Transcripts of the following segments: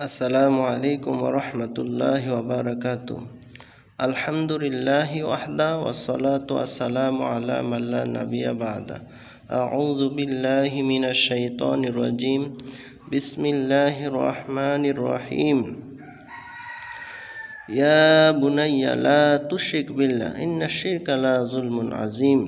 আসসালামু আলাইকুম রহমতুল্লাহ ওবরাকাত। আলহামদুলিল্লাহ ওয়াহদা ওয়াসসালাতু ওয়াসসালামু আলা মাল্লা নাবিয়া বাদা। আউযু বিল্লাহি মিনাশ শাইতানির রাজিম। বিসমিল্লাহির রহমানির রহিম। ইয়া বুনাইয়া লা তুশরিক বিল্লাহ ইন্নাশ শিরকা লা যুলমুন আযীম।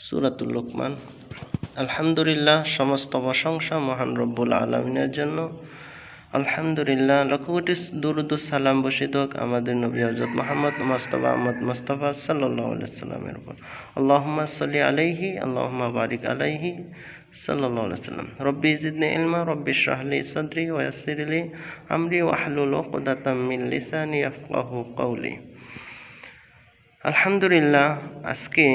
সূরাতুল লোকমান। আলহামদুলিল্লাহ, সমস্ত প্রশংসা মহান রব্বুল আলমিনের জন্য। আলহামদুলিল্লাহ লক্ষ কোটি দুরুদ সালাম বসিত আমাদের নবী হজরত মোহাম্মদ মোস্তফা আহমদ মোস্তফা সাল্লাহ সাল্লামের উপর। আল্লাহম্মা সাল্লি আলাইহি, আল্লাহম্মা বারিক আলাইহি সাল্লাহ সাল্লাম। রব্বি জিদনি ইলমা, রব্বি শাহলি সদরি ওয়াসিরলি আমরি ওয়াহলুল উকদাতাম লিসানি ইয়াফকাহু কওলি। আলহামদুলিল্লাহ, আজকে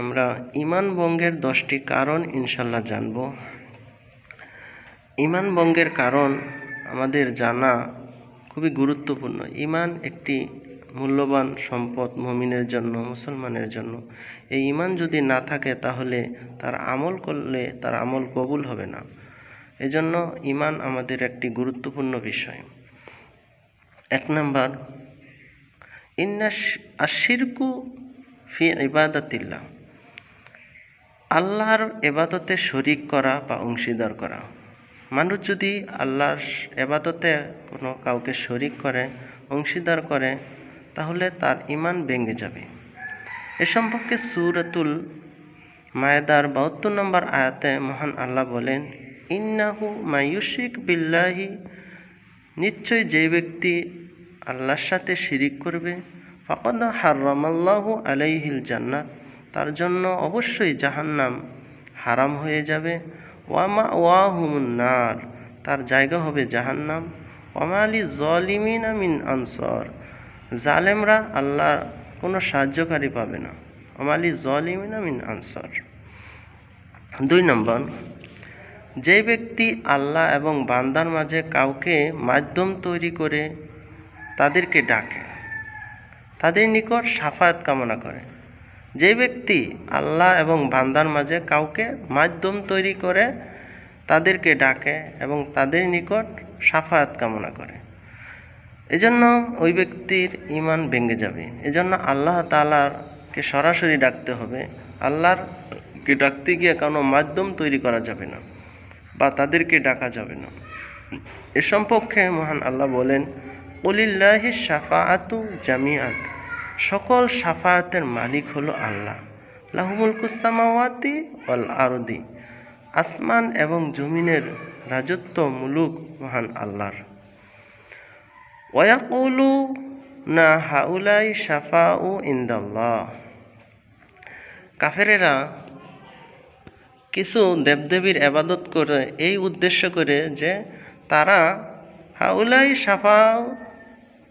আমরা ইমান বঙ্গের দশটি কারণ ইনশাল্লাহ জানব। ইমান বঙ্গের কারণ আমাদের জানা খুবই গুরুত্বপূর্ণ। ইমান একটি মূল্যবান সম্পদ মমিনের জন্য, মুসলমানের জন্য। এই ইমান যদি না থাকে, তাহলে তার আমল করলে তার আমল কবুল হবে না। এজন্য ইমান আমাদের একটি গুরুত্বপূর্ণ বিষয়। এক নম্বর, ইন্না আশিরকু ফি ইবাদাতিল্লাহ। আল্লাহর এবাদতে শরিক করা বা অংশীদার করা। মানুষ যদি আল্লাহর এবাদতে কোনো কাউকে শরিক করে, অংশীদার করে, তাহলে তার ইমান ভেঙে যাবে। এ সম্পর্কে সুরাতুল মায়েদার বাহাত্তর নম্বর আয়াতে মহান আল্লাহ বলেন, ইন্নাহু মায়ুশিক বিল্লাহি নিশ্চয় যে ব্যক্তি আল্লাহর সাথে শিরিক করবে, ফাকদ হারামাল্লাহু আলাইহিল জান্নাত, তার জন্য অবশ্যই জাহান্নাম হারাম হয়ে যাবে। ওয়ামা ওয়াহুমুন নার, তার জায়গা হবে জাহান্নাম। ওয়ামা ওয়ামালি জলিমিন মিন আনসর, জালেমরা আল্লাহ কোনো সাহায্যকারী পাবে না। ওমালি জলিমিন মিন আনসর। দুই নম্বর, যে ব্যক্তি আল্লাহ এবং বান্দার মাঝে কাউকে মাধ্যম তৈরি করে তাদেরকে ডাকে, তাদের নিকট সাফায়াত কামনা করে। যে ব্যক্তি আল্লাহ এবং বান্দার মাঝে কাউকে মাধ্যম তৈরি করে তাদেরকে ডাকে এবং তাদের নিকট সাফায়াত কামনা করে, এজন্য ওই ব্যক্তির ইমান ভেঙে যাবে। এজন্য আল্লাহ তালারকে সরাসরি ডাকতে হবে। আল্লাহরকে ডাকতে গিয়ে কোনো মাধ্যম তৈরি করা যাবে না বা তাদেরকে ডাকা যাবে না। এ সম্পর্কে মহান আল্লাহ বলেন অলিল্লাহি সাফাআতু জামিয়াত সকল সাফায়াতের মালিক হলো আল্লাহ। লাহুমুল কুস্তামাওয়াতি অল আরদি। আসমান এবং জমিনের রাজত্ব মুলুক মহান আল্লাহর। ওয়াকুলু না হাউলাই সাফা ও ইন্দাল্লাহ। কাফেরেরা কিছু দেবদেবীর আবাদত করে এই উদ্দেশ্য করে যে তারা হাউলাই সাফা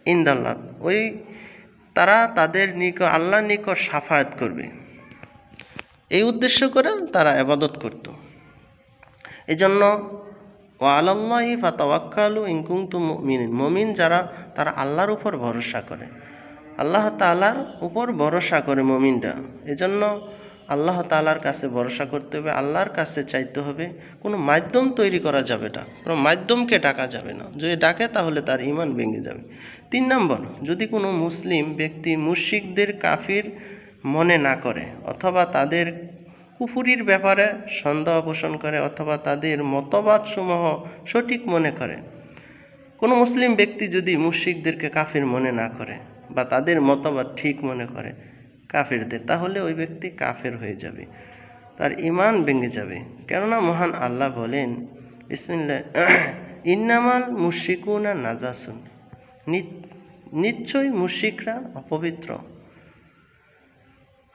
ইন্দাল্লাহ, ওই তারা তাদের নিকট আল্লাহর নিকট সাফায়াত করবে। এই উদ্দেশ্য করে তারা আবাদত করত। এই জন্য ও ফা ফাতাওয়াক্কালু তু মমিন মমিন যারা, তারা আল্লাহর উপর ভরসা করে। আল্লাহ তালার উপর ভরসা করে মমিনরা। এজন্য আল্লাহ তালার কাছে ভরসা করতে হবে, আল্লাহর কাছে চাইতে হবে, কোনো মাধ্যম তৈরি করা যাবে না, কোনো মাধ্যমকে ডাকা যাবে না। যদি ডাকে তাহলে তার ইমান ভেঙে যাবে। তিন নম্বর, যদি কোনো মুসলিম ব্যক্তি মুশিকদের কাফির মনে না করে, অথবা তাদের কুফুরির ব্যাপারে সন্দেহ পোষণ করে, অথবা তাদের মতবাদসমূহ সঠিক মনে করে, কোনো মুসলিম ব্যক্তি যদি মুশিকদেরকে কাফির মনে না করে, বা তাদের মতবাদ ঠিক মনে করে কাফেরদের, তাহলে ওই ব্যক্তি কাফের হয়ে যাবে, তার ইমান ভেঙে যাবে। কেননা মহান আল্লাহ বলেন ইন্নামাল মুশিকুনা নাজাসুন নিশ্চয়ই মুশিকরা অপবিত্র।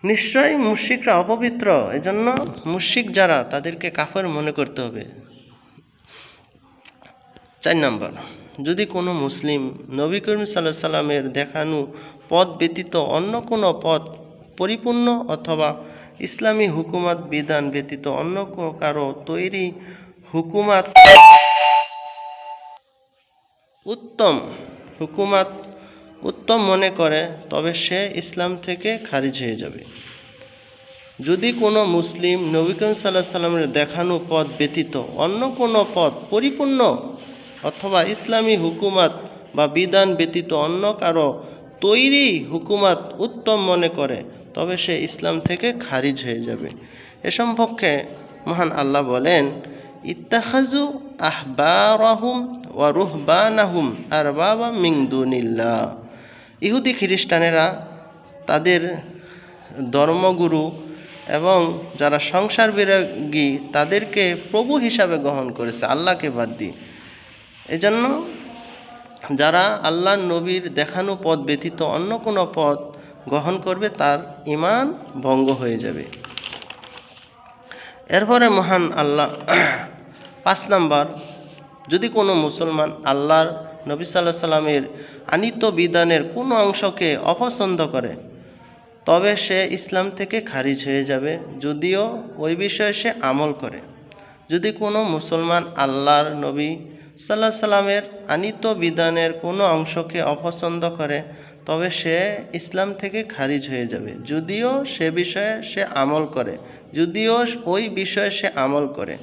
নিশ্চয়ই মুশিকরা অপবিত্র, এজন্য মুশিক যারা, তাদেরকে কাফের মনে করতে হবে। চার নম্বর, যদি কোনো মুসলিম নবী করিম সাল্লাহ সাল্লামের দেখানো পথ ব্যতীত অন্য কোনো পথ পরিপূর্ণ অথবা ইসলামী হুকুমত বিধান ব্যতীত অন্য কারও তৈরি হুকুমাত উত্তম হুকুমাত উত্তম মনে করে, তবে সে ইসলাম থেকে খারিজ হয়ে যাবে। যদি কোনো মুসলিম নবী সাল্লাহ সাল্লামের দেখানো পথ ব্যতীত অন্য কোনো পথ পরিপূর্ণ অথবা ইসলামী হুকুমাত বা বিধান ব্যতীত অন্য কারও তৈরি হুকুমাত উত্তম মনে করে তবে সে ইসলাম থেকে খারিজ হয়ে যাবে। এ সম্পর্কে মহান আল্লাহ বলেন ইত্তাখাজু আহবারাহুম ওয়া রুহবানাহুম আর বাবা মিংদুনিল্লাহ ইহুদি খ্রিস্টানেরা তাদের ধর্মগুরু এবং যারা সংসার বিরাগী তাদেরকে প্রভু হিসাবে গ্রহণ করেছে, আল্লাহকে বাদ দিয়ে। এজন্য যারা আল্লাহ নবীর দেখানো পথ ব্যতীত অন্য কোনো পথ গ্রহণ করবে, তার ইমান ভঙ্গ হয়ে যাবে। এরপরে মহান আল্লাহ, পাঁচ নাম্বার, যদি কোনো মুসলমান আল্লাহর নবী সাল্লাহ সাল্লামের আনিত বিধানের কোনো অংশকে অপছন্দ করে, তবে সে ইসলাম থেকে খারিজ হয়ে যাবে, যদিও ওই বিষয়ে সে আমল করে। যদি কোনো মুসলমান আল্লাহর নবী সাল্লাহ সাল্লামের আনিত বিধানের কোনো অংশকে অপছন্দ করে তবে সে ইসলাম থেকে খারিজ হয়ে যাবে। যদিও সে বিষয়ে সে আমল করে, যদিও ওই বিষয়ে সে আমল করে।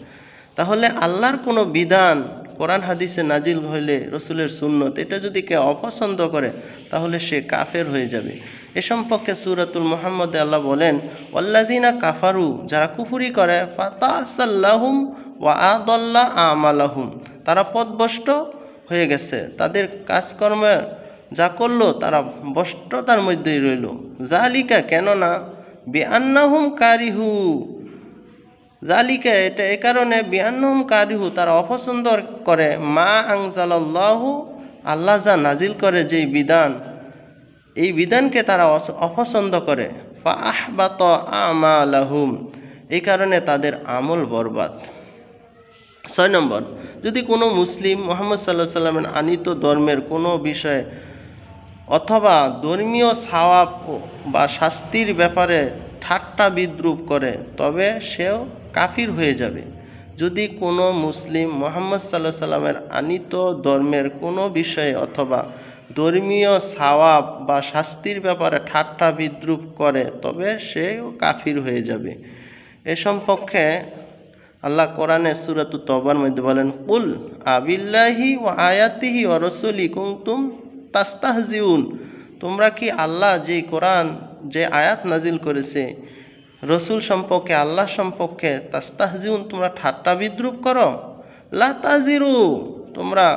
তাহলে আল্লাহর কোনো বিধান কোরআন হাদিসে নাজিল হইলে রসুলের সুন্নত, এটা যদি কেউ অপছন্দ করে, তাহলে সে কাফের হয়ে যাবে। এ সম্পর্কে সুরাতুল মোহাম্মদ আল্লাহ বলেন ওল্লাজিনা কাফারু, যারা কুফুরি করে, ফাতাসাল্লাহুম ওয়া আদল্লা আমালাহুম। তারা পদভষ্ট হয়ে গেছে। তাদের কাজকর্মে যা করল তারা বষ্টতার মধ্যেই রইল। জালিকা কেননা বিআন্নাহুম কারিহু। জালিকা এটা এ কারণে বিআন্নাহুম কারিহু তারা অপছন্দ করে, মা আংজালাল্লাহু আল্লাহ যা নাজিল করে যেই বিধান, এই বিধানকে তারা অপছন্দ করে। ফা আহবাত আমালাহুম, এই কারণে তাদের আমল বরবাদ। ছয় নম্বর, যদি কোনো মুসলিম মোহাম্মদ সাল্লাহ সাল্লামের আনিত ধর্মের কোনো বিষয়ে অথবা ধর্মীয় সাওয়াব বা শাস্তির ব্যাপারে ঠাট্টা বিদ্রুপ করে, তবে সেও কাফির হয়ে যাবে। যদি কোনো মুসলিম মোহাম্মদ সাল্লাহ সাল্লামের আনিত ধর্মের কোনো বিষয়ে অথবা ধর্মীয় সাওয়াব বা শাস্তির ব্যাপারে ঠাট্টা বিদ্রুপ করে, তবে সেও কাফির হয়ে যাবে। এ সম্পর্কে আল্লাহ কোরআনে সুরাতু তবার মধ্যে বলেন, কুল আবিল্লাহি ও আয়াতিহি ও রসুলি কুমতুম তাস্তাহজিউন, তোমরা কি আল্লাহ যে কোরআন, যে আয়াত নাজিল করেছে, রসুল সম্পর্কে, আল্লাহ সম্পর্কে তাস্তাহজিউন তোমরা ঠাট্টা বিদ্রুপ করো? লা তাজিরু, তোমরা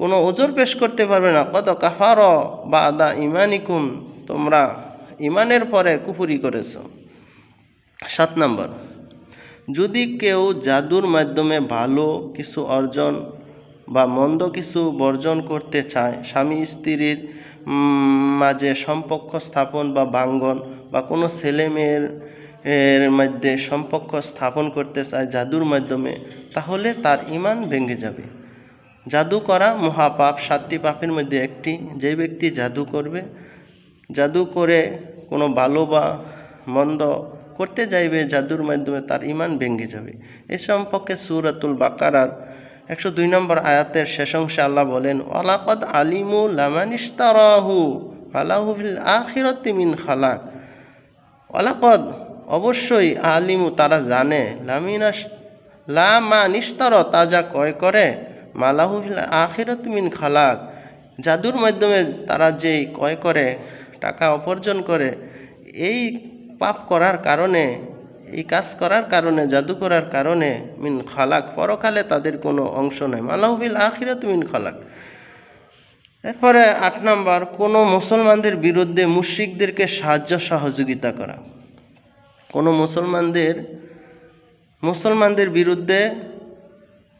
কোনো ওজোর পেশ করতে পারবে না। কত কাফার বা আদা ইমানিকুম, তোমরা ইমানের পরে কুফুরি করেছ। সাত নম্বর, যদি কেউ জাদুর মাধ্যমে ভালো কিছু অর্জন বা মন্দ কিছু বর্জন করতে চায়, স্বামী স্ত্রীর মাঝে সম্পর্ক স্থাপন বা বাঙ্গন বা কোনো ছেলে মেয়ের, এর মধ্যে সম্পর্ক স্থাপন করতে চায় জাদুর মাধ্যমে, তাহলে তার ইমান ভেঙে যাবে। জাদু করা মহাপাপ, সাতটি পাপের মধ্যে একটি, যে ব্যক্তি জাদু করবে, জাদু করে কোনো ভালো বা মন্দ করতে যাইবে, জাদুর মাধ্যমে তার ইমান ভেঙে যাবে। এ সম্পর্কে সুরাতুল বাকারার একশো দুই নম্বর আয়াতের শেষ অংশে আল্লাহ বলেন, ওয়ালাকদ আলিমু লামানিস্তারাহু আলাহু ফিল আখিরাতি মিন খালাক। ওয়ালাকদ, অবশ্যই আলিমু তারা জানে লামিনাস লা মা নিস্তার তা যা ক্রয় করে, মালাহু ফিল আখিরাত মিন খালাক। জাদুর মাধ্যমে তারা যেই ক্রয় করে, টাকা উপার্জন করে, এই পাপ করার কারণে এই কাজ করার কারণে, জাদু করার কারণে মিন খালাক, পরকালে তাদের কোনো অংশ নেই। মালাহু ফিল আখিরাত মিন খালাক। এরপরে আট নাম্বার, কোনো মুসলমানদের বিরুদ্ধে মুশ্রিকদেরকে সাহায্য সহযোগিতা করা। কোনো মুসলমানদের মুসলমানদের বিরুদ্ধে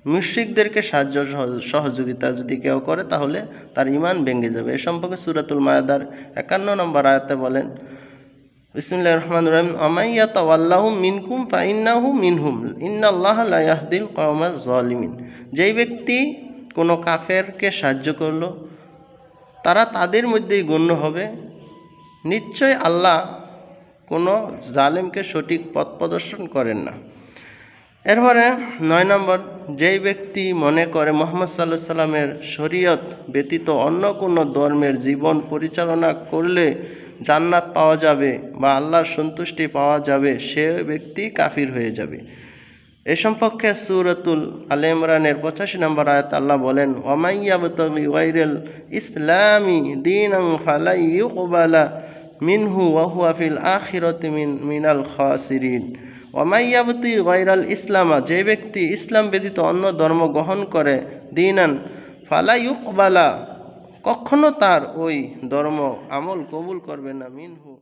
মুশ্রিকদেরকে সাহায্য সহ- সহযোগিতা যদি কেউ করে, তাহলে তার ইমান ভেঙে যাবে। এ সম্পর্কে সুরাতুল মায়াদার একান্ন নম্বর আয়াতে বলেন বিসমুল্লাহ রহমান রহিম। আমাইয়া মিনকুম ফাইন্নাহু মিনহুম। ইন্নাল্লাহ লা ইয়াহদিল কওমা জালিমিন যেই ব্যক্তি কোনো কাফেরকে সাহায্য করল, তারা তাদের মধ্যেই গণ্য হবে। নিশ্চয় আল্লাহ কোনো জালেমকে সঠিক পথ প্রদর্শন করেন না। এরপরে নয় নম্বর, যেই ব্যক্তি মনে করে মোহাম্মদ সাল্লাহ সাল্লামের শরীয়ত ব্যতীত অন্য কোনো ধর্মের জীবন পরিচালনা করলে জান্নাত পাওয়া যাবে বা আল্লাহর সন্তুষ্টি পাওয়া যাবে, সে ব্যক্তি কাফির হয়ে যাবে। এ সম্পর্কে সুরতুল আল ইমরানের পঁচাশি নম্বর আয়াত আল্লাহ বলেন ওমাইয়াবতগি ওয়াইরেল ইসলামি দিনাং মিনহু ওয়াহুয়া ফিল আখিরতি মিন, মিনাল খাসিরিন। ওমাইয়াবতি ওয়াইরাল ইসলামা, যে ব্যক্তি ইসলাম ব্যতীত অন্য ধর্ম গ্রহণ করে দিনান ফালাই ইউকবালা কখনো তার ওই ধর্ম আমল কবুল করবে না মিনহু।